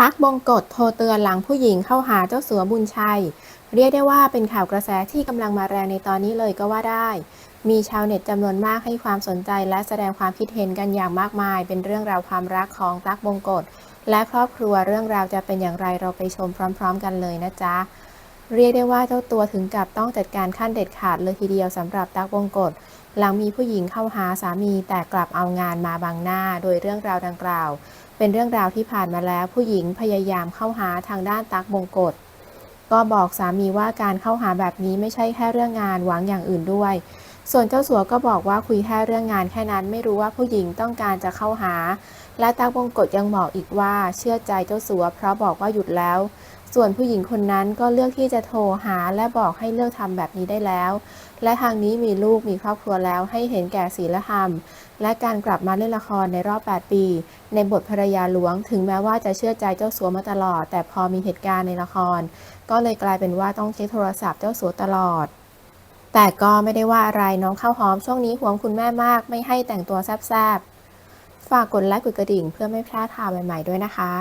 ตั๊กบงกฎโทรเตือนหลังผู้หญิงเข้าหาเจ้าสัวบุญชัย เรียกได้ว่าเป็นข่าวกระแสที่กำลังมาแรงในตอนนี้เลยก็ว่าได้ มีชาวเน็ตจำนวนมากให้ความสนใจและแสดงความคิดเห็นกันอย่างมากมาย เป็นเรื่องราวความรักของตั๊กบงกฎและครอบครัวเรื่องราวจะเป็นอย่างไรเราไปชมพร้อม ๆ กันเลยนะจ๊ะ เรียกได้ว่าเจ้าตัวถึงกับต้องจัดการขั้นเด็ดขาดเลยทีเดียวสำหรับตั๊กบงกฎหลังมีผู้หญิงเข้าหาสามีแต่กลับเอางานมาบังหน้า โดยเรื่องราวดังกล่าว เป็นเรื่องราวที่ผ่านมาแล้วผู้หญิงพยายามเข้าหาทางด้านตั๊กบงกฎก็บอกสามีว่าการเข้าหาแบบนี้ไม่ใช่แค่เรื่องงานหวังอย่างอื่นด้วย ส่วนเจ้าสัวก็บอกว่าคุยแค่เรื่องงานแค่นั้นไม่รู้ว่าผู้หญิงต้องการจะเข้าหา และตั๊กบงกฎยังบอกอีกว่าเชื่อใจเจ้าสัวเพราะบอกว่าหยุดแล้ว ส่วนผู้หญิงคนนั้นก็เลือกที่จะโทรหาและบอกให้เลิกทำแบบนี้ได้แล้ว และทางนี้มีลูกมีครอบครัวแล้วให้เห็นแก่ศีลธรรม และการกลับมาเล่นละครในรอบ 8 ปี ในบทภรรยาหลวง ถึงแม้ว่าจะเชื่อใจเจ้าสัวมาตลอด แต่พอมีเหตุการณ์ในละคร ก็เลยกลายเป็นว่าต้องเช็คโทรศัพท์เจ้าสัวตลอดแต่ก็ไม่ได้ว่าอะไรน้องข้าวหอมช่วงนี้ห่วงคุณแม่มาก ไม่ให้แต่งตัวแซบๆ ฝากกดไลค์กดกระดิ่งเพื่อไม่พลาดข่าวใหม่ๆด้วยนะคะ